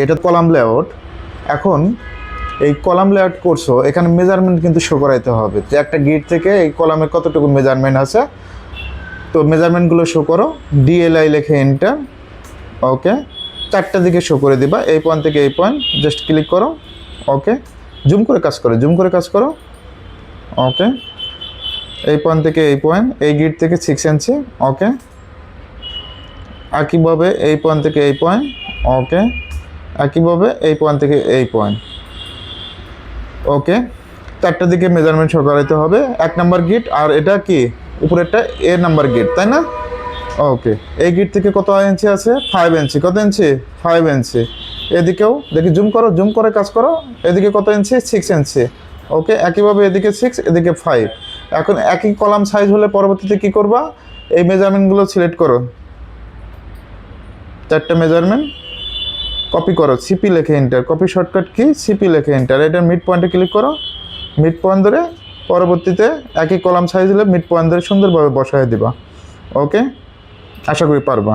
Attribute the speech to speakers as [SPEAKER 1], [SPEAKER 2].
[SPEAKER 1] এটা column layout এখন এই কলাম লেআউট করছ, এখানে মেজারমেন্ট কিন্তু শো করাইতে হবে। যে একটা গিট থেকে এই কলামের কতটুকু মেজারমেন্ট আছে, তো মেজারমেন্টগুলো শো করো। ডিএলআই লেখে এন্টার ওকে চারটা দিকে শো করে দিবা, এই পয়েন্ট থেকে এই পয়েন্ট জাস্ট ক্লিক করো ওকে জুম করে কাজ করো জুম করে কাজ করো ওকে এই পয়েন্ট থেকে এই পয়েন্ট এই গিট থেকে সিক্স ইঞ্চি ওকে একইভাবে এই পয়েন্ট থেকে এই পয়েন্ট ওকে একইভাবে এই পয়েন্ট থেকে এই পয়েন্ট ওকে চারটা দিকে মেজারমেন্ট করাইতে হবে। এক নাম্বার গিট আর এটা কি? উপরেরটা এ নাম্বার গিট তাই না? ওকে এই গিট থেকে কত ইঞ্চি আছে? ফাইভ ইঞ্চি কত ইঞ্চি ফাইভ ইঞ্চি এদিকেও, দেখি জুম করো জুম করে কাজ করো। এদিকে কত ইঞ্চি সিক্স ইঞ্চি ওকে একইভাবে এদিকে সিক্স এদিকে ফাইভ এখন একই কলাম সাইজ হলে পরবর্তীতে কি করবা? এই মেজারমেন্টগুলো সিলেক্ট করো। চারটে মেজারমেন্ট কপি করো সিপি লেখে এন্টার কপি শর্টকাট কি সিপি লেখে এন্টার এটা মিড পয়েন্টে ক্লিক করো মিড পয়েন্ট ধরে পরবর্তীতে একই কলাম সাইজ হলে মিড পয়েন্ট ধরে সুন্দরভাবে বসায় দিবা ওকে আশা করি পারবা।